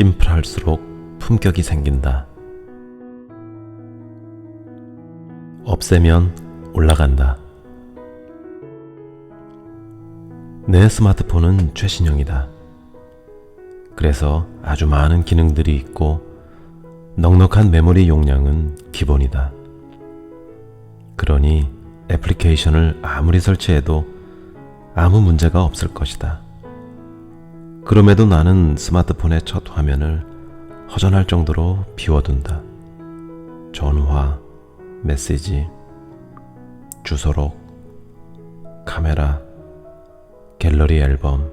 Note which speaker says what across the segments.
Speaker 1: 심플할수록 품격이 생긴다. 없애면 올라간다. 내 스마트폰은 최신형이다. 그래서 아주 많은 기능들이 있고 넉넉한 메모리 용량은 기본이다. 그러니 애플리케이션을 아무리 설치해도 아무 문제가 없을 것이다. 그럼에도 나는 스마트폰의 첫 화면을 허전할 정도로 비워둔다. 전화, 메시지, 주소록, 카메라, 갤러리 앨범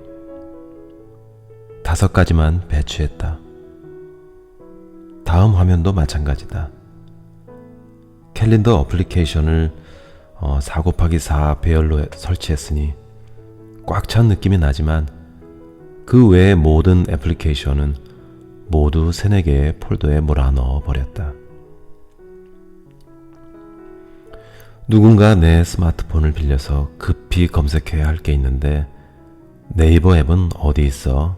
Speaker 1: 다섯 가지만 배치했다. 다음 화면도 마찬가지다. 캘린더 어플리케이션을 어, 4 곱하기 4 배열로 설치했으니 꽉 찬 느낌이 나지만 그 외의 모든 애플리케이션은 모두 세네 개의 폴더에 몰아넣어 버렸다. 누군가 내 스마트폰을 빌려서 급히 검색해야 할 게 있는데 네이버 앱은 어디 있어?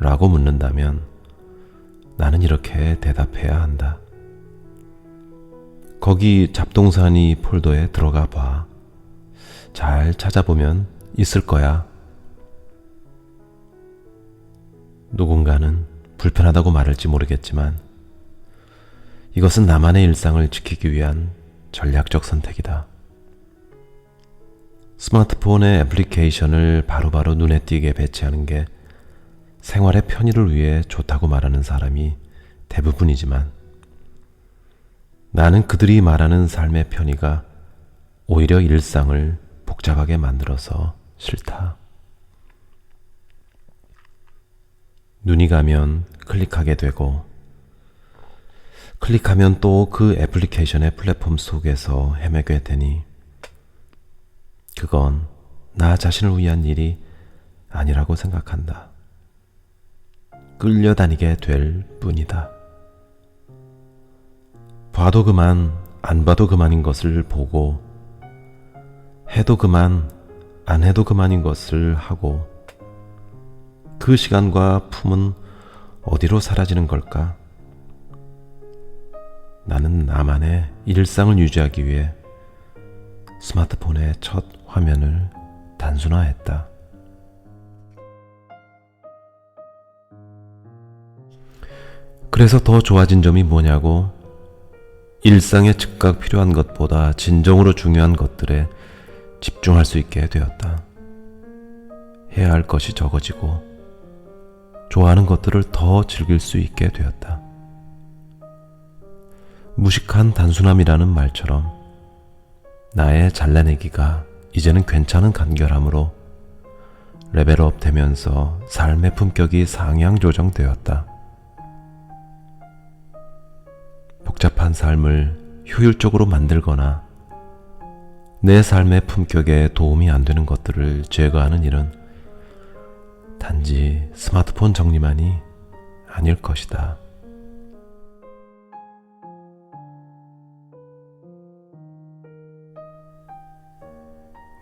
Speaker 1: 라고 묻는다면 나는 이렇게 대답해야 한다. 거기 잡동사니 폴더에 들어가 봐. 잘 찾아보면 있을 거야. 누군가는 불편하다고 말할지 모르겠지만 이것은 나만의 일상을 지키기 위한 전략적 선택이다. 스마트폰의 애플리케이션을 바로바로 눈에 띄게 배치하는 게 생활의 편의를 위해 좋다고 말하는 사람이 대부분이지만 나는 그들이 말하는 삶의 편의가 오히려 일상을 복잡하게 만들어서 싫다. 눈이 가면 클릭하게 되고 클릭하면 또 그 애플리케이션의 플랫폼 속에서 헤매게 되니 그건 나 자신을 위한 일이 아니라고 생각한다. 끌려다니게 될 뿐이다. 봐도 그만, 안 봐도 그만인 것을 보고, 해도 그만, 안 해도 그만인 것을 하고, 그 시간과 품은 어디로 사라지는 걸까? 나는 나만의 일상을 유지하기 위해 스마트폰의 첫 화면을 단순화했다. 그래서 더 좋아진 점이 뭐냐고 일상에 즉각 필요한 것보다 진정으로 중요한 것들에 집중할 수 있게 되었다. 해야 할 것이 적어지고 좋아하는 것들을 더 즐길 수 있게 되었다. 무식한 단순함이라는 말처럼 나의 잘라내기가 이제는 괜찮은 간결함으로 레벨업 되면서 삶의 품격이 상향 조정되었다. 복잡한 삶을 효율적으로 만들거나 내 삶의 품격에 도움이 안 되는 것들을 제거하는 일은 단지 스마트폰 정리만이 아닐 것이다.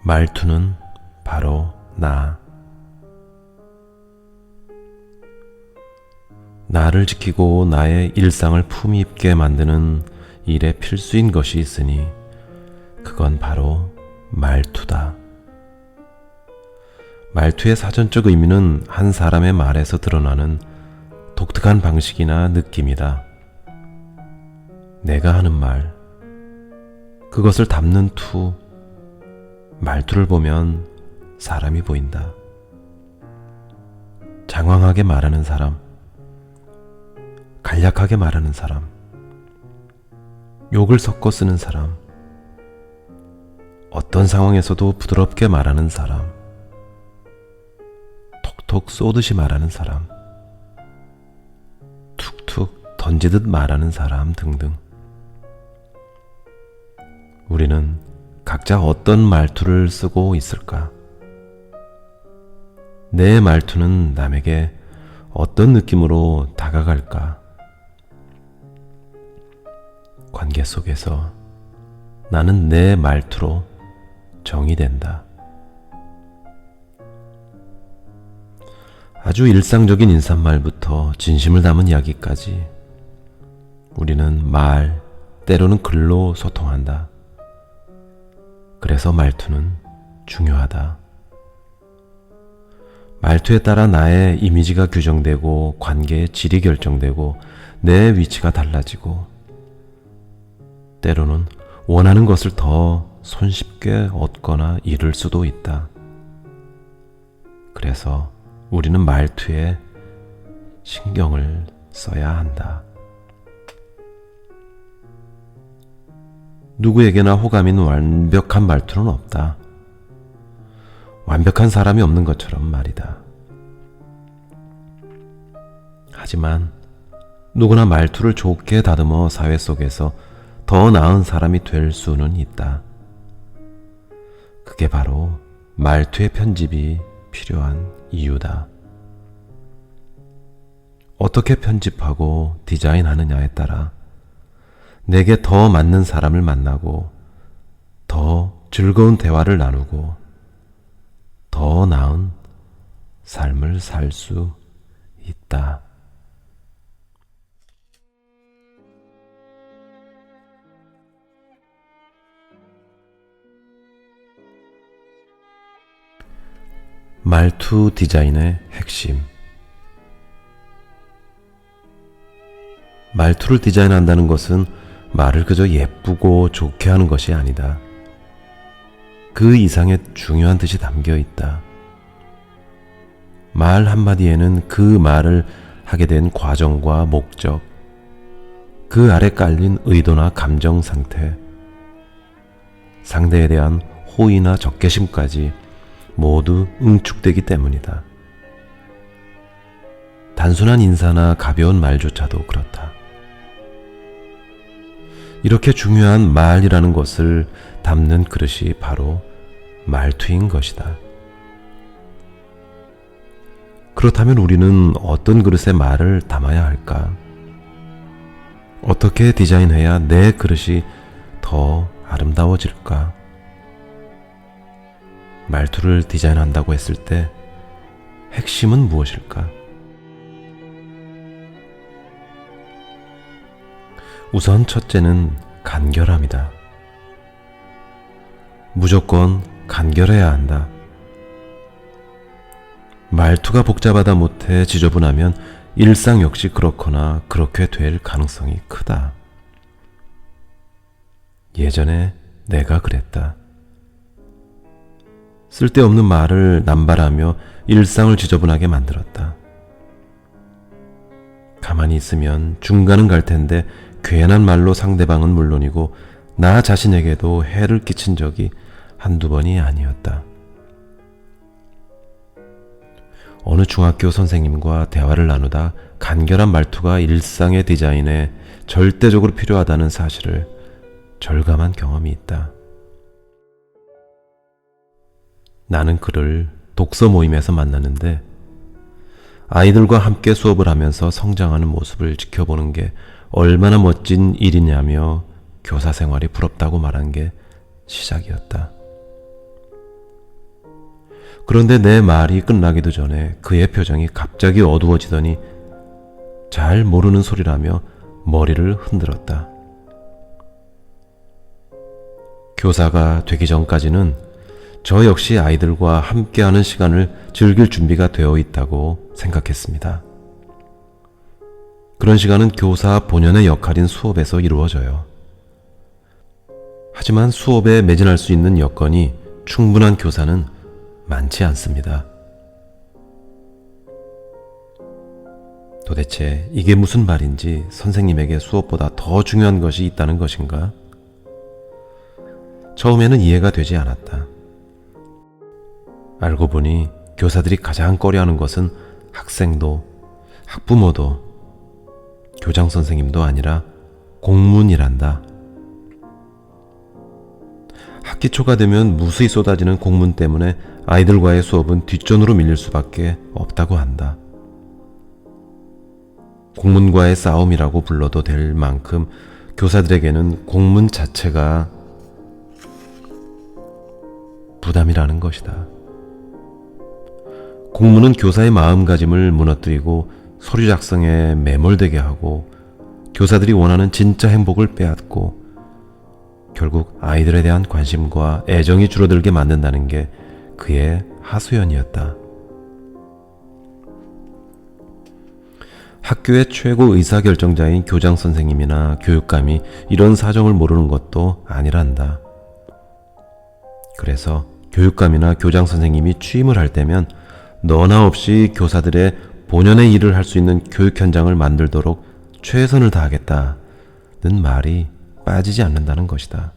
Speaker 1: 말투는 바로 나. 나를 지키고 나의 일상을 품위 있게 만드는 일에 필수인 것이 있으니 그건 바로 말투다. 말투의 사전적 의미는 한 사람의 말에서 드러나는 독특한 방식이나 느낌이다. 내가 하는 말, 그것을 담는 투, 말투를 보면 사람이 보인다. 장황하게 말하는 사람, 간략하게 말하는 사람, 욕을 섞어 쓰는 사람, 어떤 상황에서도 부드럽게 말하는 사람, 톡톡 쏘듯이 말하는 사람, 툭툭 던지듯 말하는 사람 등등. 우리는 각자 어떤 말투를 쓰고 있을까? 내 말투는 남에게 어떤 느낌으로 다가갈까? 관계 속에서 나는 내 말투로 정의된다. 아주 일상적인 인사말부터 진심을 담은 이야기까지 우리는 말, 때로는 글로 소통한다. 그래서 말투는 중요하다. 말투에 따라 나의 이미지가 규정되고 관계의 질이 결정되고 내 위치가 달라지고 때로는 원하는 것을 더 손쉽게 얻거나 이룰 수도 있다. 그래서 우리는 말투에 신경을 써야 한다. 누구에게나 호감인 완벽한 말투는 없다. 완벽한 사람이 없는 것처럼 말이다. 하지만 누구나 말투를 좋게 다듬어 사회 속에서 더 나은 사람이 될 수는 있다. 그게 바로 말투의 편집이 필요한 이유다. 어떻게 편집하고 디자인하느냐에 따라 내게 더 맞는 사람을 만나고 더 즐거운 대화를 나누고 더 나은 삶을 살 수 있다. 말투 디자인의 핵심. 말투를 디자인한다는 것은 말을 그저 예쁘고 좋게 하는 것이 아니다. 그 이상의 중요한 뜻이 담겨 있다. 말 한마디에는 그 말을 하게 된 과정과 목적, 그 아래 깔린 의도나 감정 상태, 상대에 대한 호의나 적개심까지 모두 응축되기 때문이다. 단순한 인사나 가벼운 말조차도 그렇다. 이렇게 중요한 말이라는 것을 담는 그릇이 바로 말투인 것이다. 그렇다면 우리는 어떤 그릇에 말을 담아야 할까? 어떻게 디자인해야 내 그릇이 더 아름다워질까? 말투를 디자인한다고 했을 때 핵심은 무엇일까? 우선 첫째는 간결함이다. 무조건 간결해야 한다. 말투가 복잡하다 못해 지저분하면 일상 역시 그렇거나 그렇게 될 가능성이 크다. 예전에 내가 그랬다. 쓸데없는 말을 남발하며 일상을 지저분하게 만들었다. 가만히 있으면 중간은 갈 텐데 괜한 말로 상대방은 물론이고 나 자신에게도 해를 끼친 적이 한두 번이 아니었다. 어느 중학교 선생님과 대화를 나누다 간결한 말투가 일상의 디자인에 절대적으로 필요하다는 사실을 절감한 경험이 있다. 나는 그를 독서 모임에서 만났는데 아이들과 함께 수업을 하면서 성장하는 모습을 지켜보는 게 얼마나 멋진 일이냐며 교사 생활이 부럽다고 말한 게 시작이었다. 그런데 내 말이 끝나기도 전에 그의 표정이 갑자기 어두워지더니 잘 모르는 소리라며 머리를 흔들었다. 교사가 되기 전까지는 저 역시 아이들과 함께하는 시간을 즐길 준비가 되어 있다고 생각했습니다. 그런 시간은 교사 본연의 역할인 수업에서 이루어져요. 하지만 수업에 매진할 수 있는 여건이 충분한 교사는 많지 않습니다. 도대체 이게 무슨 말인지 선생님에게 수업보다 더 중요한 것이 있다는 것인가? 처음에는 이해가 되지 않았다. 알고 보니 교사들이 가장 꺼려하는 것은 학생도 학부모도 교장 선생님도 아니라 공문이란다. 학기 초가 되면 무수히 쏟아지는 공문 때문에 아이들과의 수업은 뒷전으로 밀릴 수밖에 없다고 한다. 공문과의 싸움이라고 불러도 될 만큼 교사들에게는 공문 자체가 부담이라는 것이다. 공문은 교사의 마음가짐을 무너뜨리고 서류 작성에 매몰되게 하고 교사들이 원하는 진짜 행복을 빼앗고 결국 아이들에 대한 관심과 애정이 줄어들게 만든다는 게 그의 하소연이었다. 학교의 최고 의사결정자인 교장 선생님이나 교육감이 이런 사정을 모르는 것도 아니란다. 그래서 교육감이나 교장 선생님이 취임을 할 때면 너나 없이 교사들의 본연의 일을 할 수 있는 교육 현장을 만들도록 최선을 다하겠다는 말이 빠지지 않는다는 것이다.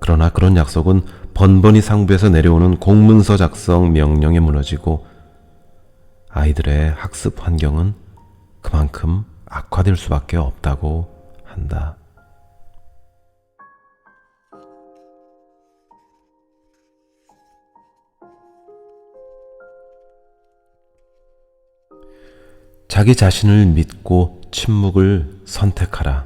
Speaker 1: 그러나 그런 약속은 번번이 상부에서 내려오는 공문서 작성 명령에 무너지고 아이들의 학습 환경은 그만큼 악화될 수밖에 없다고 한다. 자기 자신을 믿고 침묵을 선택하라.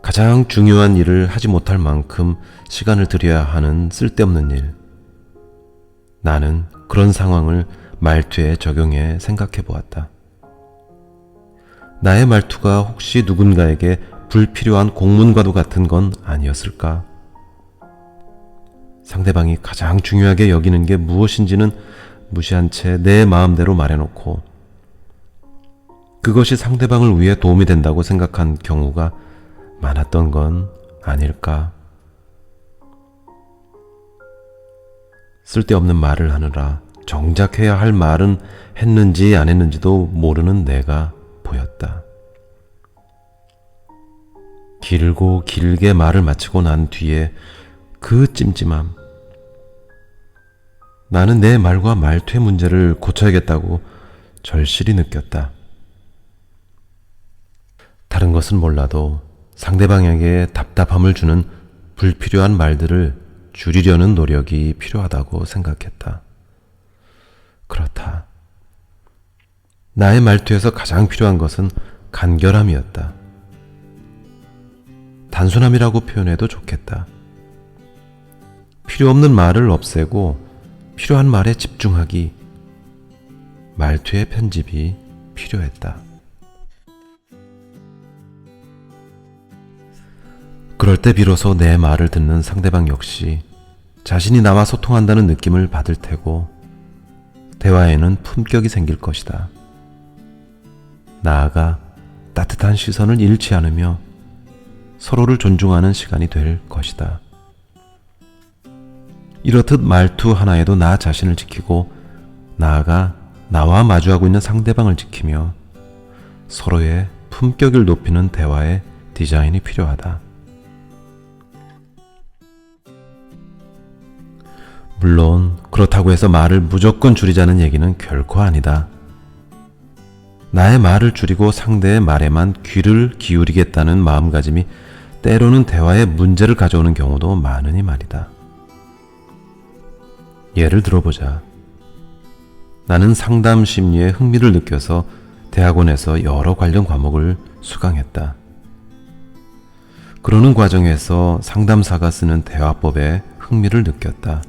Speaker 1: 가장 중요한 일을 하지 못할 만큼 시간을 들여야 하는 쓸데없는 일. 나는 그런 상황을 말투에 적용해 생각해 보았다. 나의 말투가 혹시 누군가에게 불필요한 공문과도 같은 건 아니었을까? 상대방이 가장 중요하게 여기는 게 무엇인지는 무시한 채 내 마음대로 말해놓고 그것이 상대방을 위해 도움이 된다고 생각한 경우가 많았던 건 아닐까? 쓸데없는 말을 하느라 정작 해야 할 말은 했는지 안 했는지도 모르는 내가 보였다. 길고 길게 말을 마치고 난 뒤에 그 찜찜함. 나는 내 말과 말투의 문제를 고쳐야겠다고 절실히 느꼈다. 다른 것은 몰라도 상대방에게 답답함을 주는 불필요한 말들을 줄이려는 노력이 필요하다고 생각했다. 그렇다. 나의 말투에서 가장 필요한 것은 간결함이었다. 단순함이라고 표현해도 좋겠다. 필요 없는 말을 없애고 필요한 말에 집중하기. 말투의 편집이 필요했다. 그럴 때 비로소 내 말을 듣는 상대방 역시 자신이 나와 소통한다는 느낌을 받을 테고 대화에는 품격이 생길 것이다. 나아가 따뜻한 시선을 잃지 않으며 서로를 존중하는 시간이 될 것이다. 이렇듯 말투 하나에도 나 자신을 지키고 나아가 나와 마주하고 있는 상대방을 지키며 서로의 품격을 높이는 대화의 디자인이 필요하다. 물론 그렇다고 해서 말을 무조건 줄이자는 얘기는 결코 아니다. 나의 말을 줄이고 상대의 말에만 귀를 기울이겠다는 마음가짐이 때로는 대화에 문제를 가져오는 경우도 많으니 말이다. 예를 들어보자. 나는 상담 심리에 흥미를 느껴서 대학원에서 여러 관련 과목을 수강했다. 그러는 과정에서 상담사가 쓰는 대화법에 흥미를 느꼈다.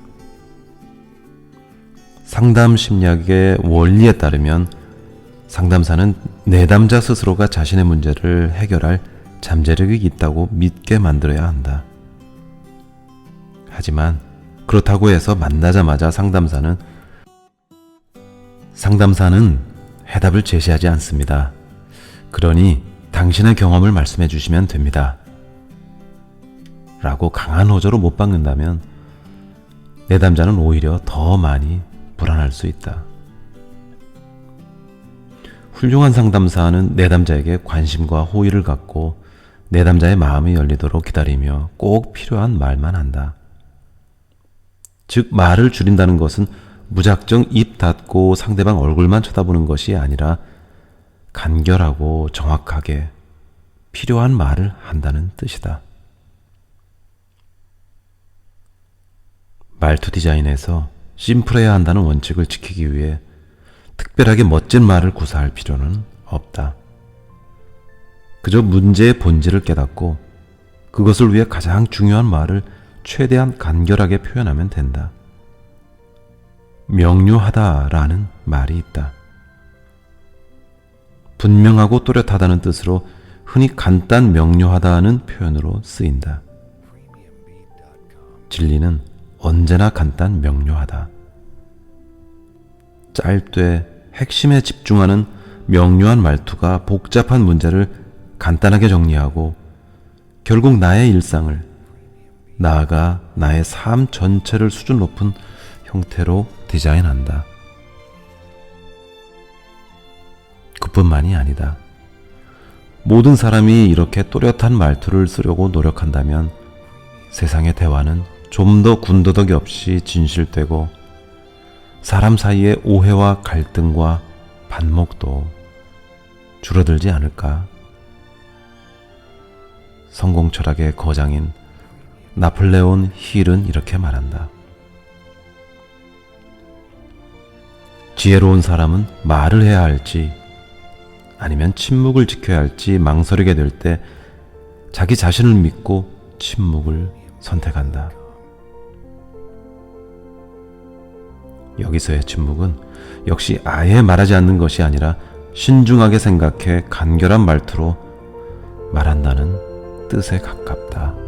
Speaker 1: 상담 심리학의 원리에 따르면 상담사는 내담자 스스로가 자신의 문제를 해결할 잠재력이 있다고 믿게 만들어야 한다. 하지만 그렇다고 해서 만나자마자 상담사는 상담사는 해답을 제시하지 않습니다. 그러니 당신의 경험을 말씀해 주시면 됩니다. 라고 강한 호조로 못 박는다면 내담자는 오히려 더 많이 불안할 수 있다. 훌륭한 상담사는 내담자에게 관심과 호의를 갖고 내담자의 마음이 열리도록 기다리며 꼭 필요한 말만 한다. 즉, 말을 줄인다는 것은 무작정 입 닫고 상대방 얼굴만 쳐다보는 것이 아니라 간결하고 정확하게 필요한 말을 한다는 뜻이다. 말투 디자인에서 심플해야 한다는 원칙을 지키기 위해 특별하게 멋진 말을 구사할 필요는 없다. 그저 문제의 본질을 깨닫고 그것을 위해 가장 중요한 말을 최대한 간결하게 표현하면 된다. 명료하다라는 말이 있다. 분명하고 또렷하다는 뜻으로 흔히 간단 명료하다는 표현으로 쓰인다. 진리는 언제나 간단 명료하다. 짧되 핵심에 집중하는 명료한 말투가 복잡한 문제를 간단하게 정리하고 결국 나의 일상을 나아가 나의 삶 전체를 수준 높은 형태로 디자인한다. 그뿐만이 아니다. 모든 사람이 이렇게 또렷한 말투를 쓰려고 노력한다면 세상의 대화는 좀 더 군더더기 없이 진실되고 사람 사이의 오해와 갈등과 반목도 줄어들지 않을까? 성공 철학의 거장인 나폴레온 힐은 이렇게 말한다. 지혜로운 사람은 말을 해야 할지 아니면 침묵을 지켜야 할지 망설이게 될 때 자기 자신을 믿고 침묵을 선택한다. 여기서의 침묵은 역시 아예 말하지 않는 것이 아니라 신중하게 생각해 간결한 말투로 말한다는 뜻에 가깝다.